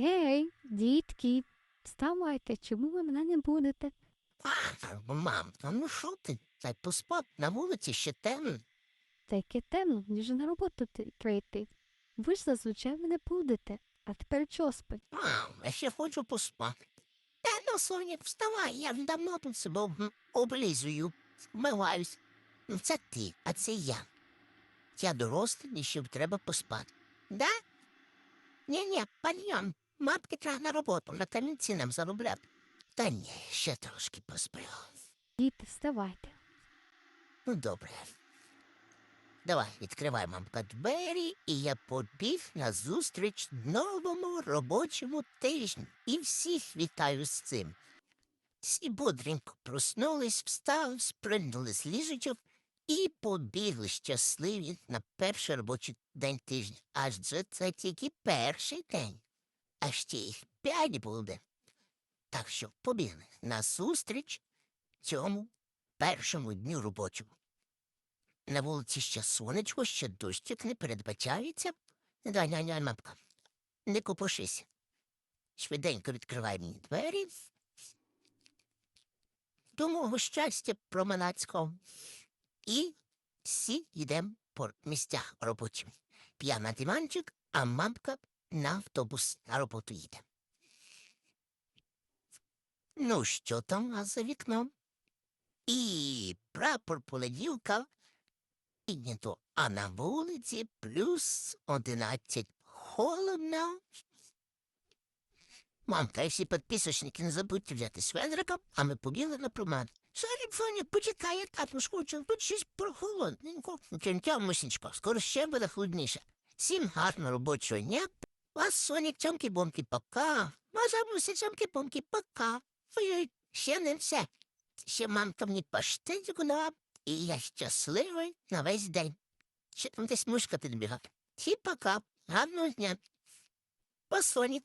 Гей, дітки, вставайте, чому ви мене не будете? А, мам, а ну що ти? Дай поспати, на вулиці ще темно. Та яке темно, мені ж на роботу ти- прийти. Ви ж зазвичай мене будете, а тепер чого спить? Мам, я ще хочу поспати. Та ну, Соня, вставай, я ж давно тут себе об- облизую, вмиваюсь. Ну, це ти, а це я. Я дорослий, і ще треба поспати. Да? Ні-ні, паньон, мамки треба на роботу, на камінці нам заробляти. Та ні, ще трошки посплю. Діти, вставайте. Ну, добре. Давай, відкривай мамка двері, і я побіг на зустріч новому робочому тижню. І всіх вітаю з цим. Всі бодренько проснулись, встали, спригнули з ліжечок і побігли щасливі на перший робочий день тижня. Адже це тільки перший день, а ще їх п'ять буде. Так що побігли на зустріч цьому першому дню робочому. На вулиці ще сонечко, ще дощик не передбачається. Дай, дай, дай, мамка, не копошися. Швиденько відкривай мені двері. До мого щастя проманацького. І всі йдемо по місцях робочим. Я на диванчик, а мамка на автобус на роботу їде. Ну, що там нас за вікном? І прапор понеділка піднято, а на вулиці плюс одинадцять. Холодно. Мамка, і всі підписочники не забудьте взяти сведрика, а ми побігли на промад. Сорі, Фоня, почекай, я так скучив, тут щось прохолодненько. Тям, мусічко, скоро ще буде холодніше. Всім гарного робочого дня. Сонік, чомки-бомки, пока. Ваша муся, чомки-бомки, пока. Ой-ой, ще не все. Ще мамка мені паштетик дала, і я щасливий на весь день. Ще там десь мушка підбігла. Всі пока, гарного дня. По Соні.